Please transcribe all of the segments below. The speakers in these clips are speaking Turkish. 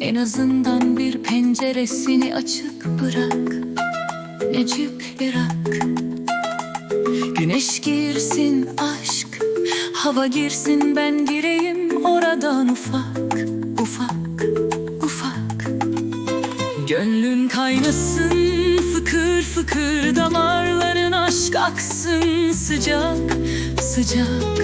En azından bir penceresini açık bırak. Necip Irak. Güneş girsin aşk. Hava girsin ben gireyim oradan ufak ufak ufak. Gönlün kaynasın fıkır fıkır damarların aşk aksın. Sıcak sıcak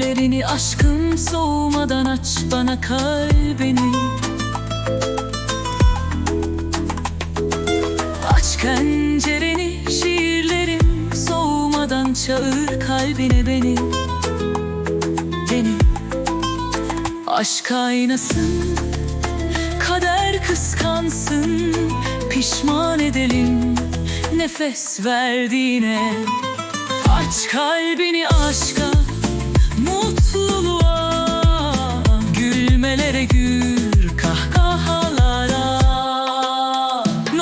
bariyerlerini aşkım soğumadan aç bana kalbini. Aç pencereni şiirlerim soğumadan çağır kalbine beni. Beni. Aşk aynasın Kader kıskansın Pişman edelim Nefes verdiğine. Aç kalbini aşka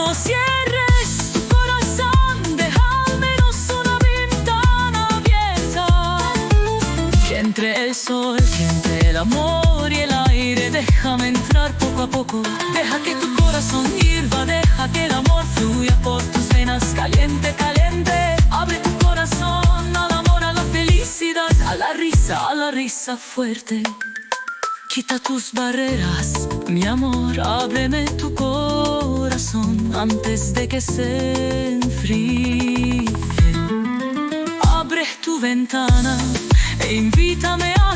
No cierres tu corazón Deja al menos una ventana abierta. Que entre el sol, entre el amor y el aire Déjame entrar poco a poco. Deja que tu corazón hirva Deja que el amor fluya por tus venas. Caliente, caliente Abre tu corazón al amor, a la felicidad. A la risa, a la risa fuerte Quita tus barreras, mi amor, ábreme tu corazón antes de que se enfríe. Abre tu ventana e invítame a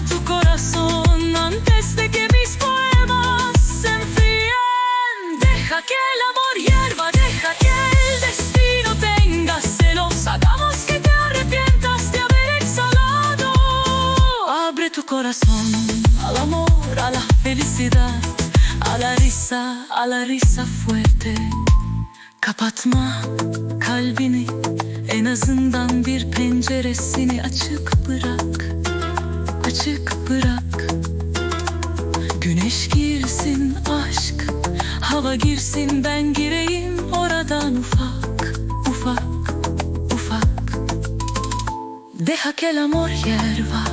tu corazón. Al amor, a la felicidad, a la risa, a la risa fuerte. Kapatma kalbini en azından bir penceresini açık bırak. Açık bırak. Güneş girsin aşk Hava girsin ben gireyim oradan ufak ufak ufak. Deja que el amor hierva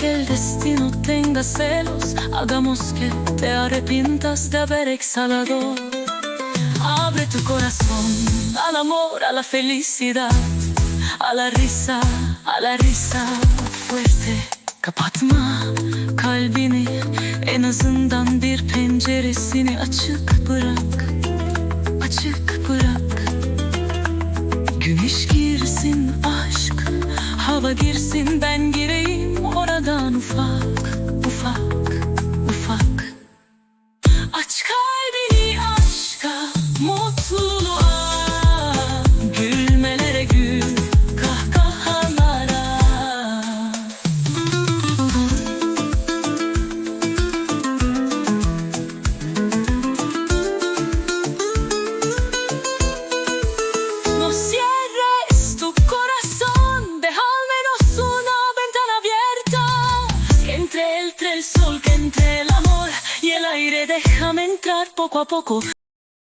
que el destino tenga celos Hagamos que te arrepientas de haber exhalado Abre tu corazón al amor, a la felicidad, a la risa, a la risa fuerte. Kapatma kalbini en azından bir penceresini açık bırak. Açık bırak. Güneş girsin aşk, hava girsin ben déjame entrar poco a poco.